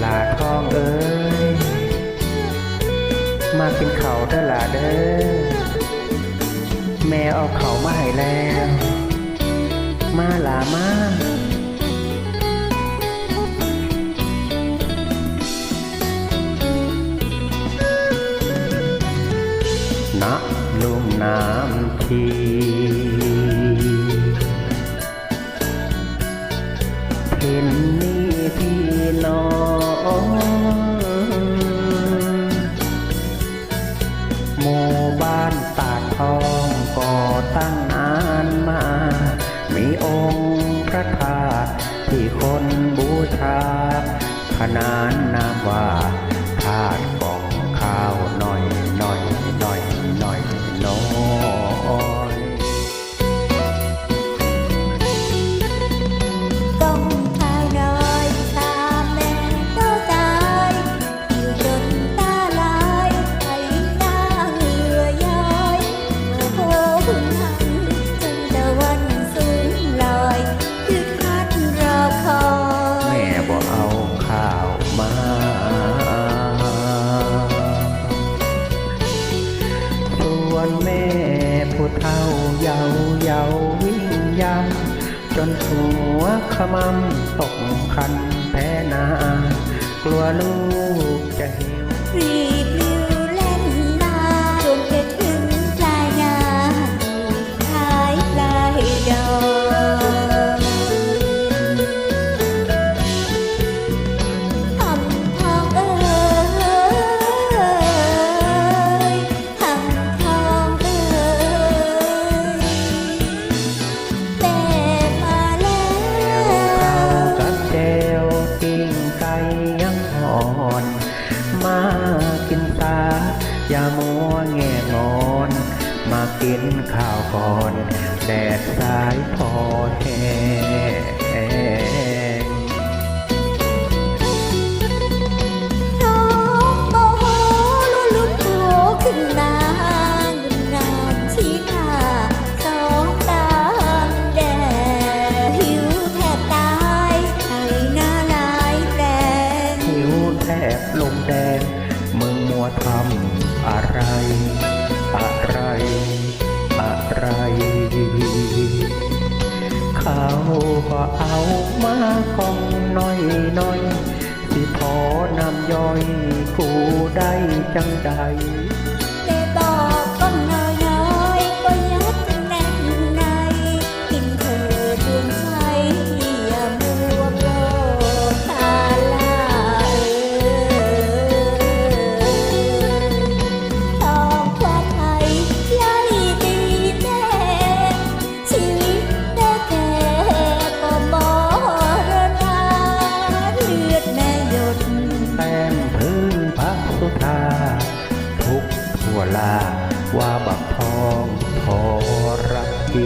หลาท้องเอ้ย มากินเขาเด้อหลาเด้อ แม่เอาเขามาให้แล้ว มาหลามานะลุ่มน้ำทีเห็นนี่พี่น้อง 哦。 จนหัวขมำตกคันแพ้นากลัวลูกจะเหี่ยว อแง่งอน มากินข้าวก่อน แดดสายพอแท้ อะไร อะไร อะไร เขาก็เอามากองน้อยน้อยที่พอนำย่อยกูได้จังใด ว่าบักพองขอรับที